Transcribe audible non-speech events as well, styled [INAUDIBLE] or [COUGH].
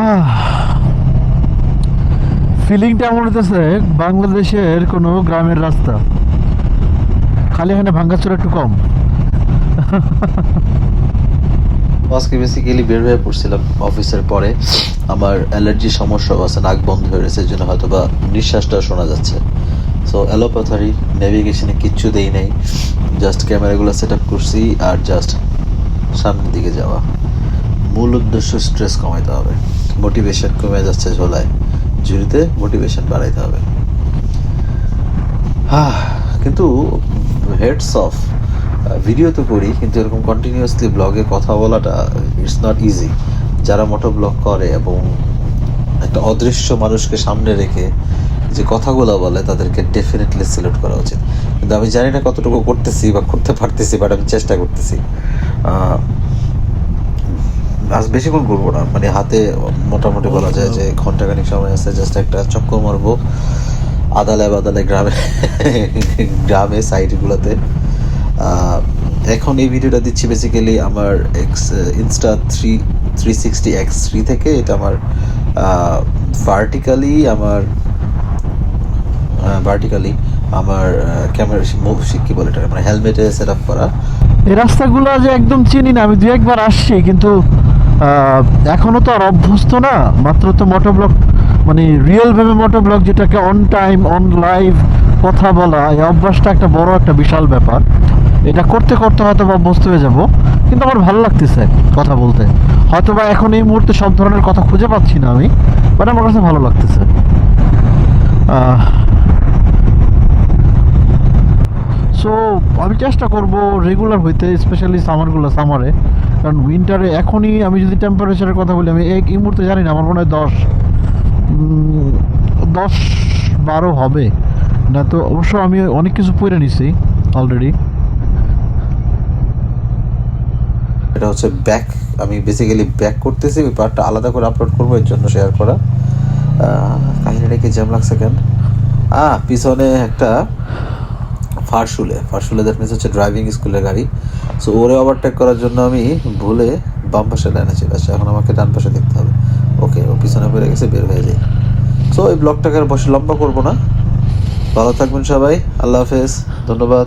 [SIGHS] ফিলিংটা এমন হতেছে বাংলাদেশের কোনো গ্রামের রাস্তা। খালি এখানে ভাঙ্গাচোরা একটু কম। [LAUGHS] আজকে বেসিক্যালি বের হয়ে পড়ছিলাম অফিসের পরে। আমার অ্যালার্জির সমস্যা আছে নাক বন্ধ হয়ে এই জন্য হয়তো বা নিঃশ্বাসটা শোনা যাচ্ছে। সো অ্যালোপ্যাথারি নেভিগেশনে কিচ্ছু দেই নাই। জাস্ট ক্যামেরাগুলো সেট আপ করছি আর জাস্ট সামনের দিকে যাওয়া। মূল উদ্দেশ্য স্ট্রেস কমাইতে হবে। মোটিভেশন কমে যাচ্ছে ঝোলায়। ঝুড়িতে মোটিভেশন বাড়াইতে হবে। হ্যাঁ কিন্তু হেডস অফ ভিডিও তো করি, কিন্তু এরকম কন্টিনিউয়াসলি ব্লগে কথা বলাটা ইটস নট ইজি যারা মোটো ব্লগ করে এবং একটা অদৃশ্য মানুষকে সামনে রেখে যে কথাগুলো বলে, তাদেরকে ডেফিনেটলি সিলেক্ট করা উচিত। কিন্তু আমি জানি না কতটুকু করতেছি বা করতে পারতেছি বাট আমি চেষ্টা করতেছি। আজ বেশিক্ষণ করব না। মানে হাতে মোটামুটি বলা যায় যে ঘন্টাখানিক সময় আছে জাস্ট একটা চক্কর মারবো আদালে বাদালে গ্রামে গ্রামে সাইডগুলোতে এখন এই ভিডিওটা দিচ্ছি বেসিক্যালি আমার X insta three three sixty X three থেকে। এটা আমার ভার্টিক্যালি আমার ভার্টিক্যালি আমার ক্যামেরা কি বলে এটা মানে হেলমেটে সেট আপ করা। এই রাস্তাগুলো যে একদম চিনি না, আমি দু একবার আসছি, কিন্তু আহ, এখনও তো আর অভ্যস্ত না মাত্র তো মোটো ব্লগ মানে রিয়েল ভাবে মোটো ব্লগ যেটাকে অন টাইম অন লাইভ কথা বলা এই অভ্যাসটা একটা বড় একটা বিশাল ব্যাপার। এটা করতে করতে হয়তো বা অভ্যস্ত হয়ে যাব কিন্তু আমার ভালো লাগতেছে কথা বলতে। হয়তো বা এখন এই মুহূর্তে সব ধরনের কথা খুঁজে পাচ্ছি না আমি বাট আমার কাছে ভালো লাগতেছে। সো আমি চেষ্টা করব রেগুলার হইতে স্পেশালি সামারগুলো সামারে কারণ উইন্টারে এখনই আমি যদি টেম্পারেচারের কথা বলি, আমি এই মুহূর্তে জানি না, আমার মনে হয় দশ দশ বারো হবে। না তো অবশ্য আমি অনেক কিছু পরে নিছি অলরেডি এটা হচ্ছে ব্যাক আমি বেসিক্যালি ব্যাক করতেছি ওই পার্টটা আলাদা করে আপলোড করব, এর জন্য শেয়ার করা। কাহিনীটা কি জ্যাম লাগছে কেন? আহ, পিছনে একটা ফারসুলে। ফারসুলে দ্যাট মিনস হচ্ছে ড্রাইভিং স্কুলের গাড়ি। সো ওরে ওভারটেক করার জন্য আমি ভুলে বাম পাশে লাইনে চলে আসছি। এখন আমাকে ডান পাশে দেখতে হবে। ওকে ও পিছনে পড়ে গেছে, বের হয়ে যাই। সো এই ব্লগটাকে আর বসে লম্বা করব না। ভালো থাকবেন সবাই। আল্লাহ হাফেজ। ধন্যবাদ।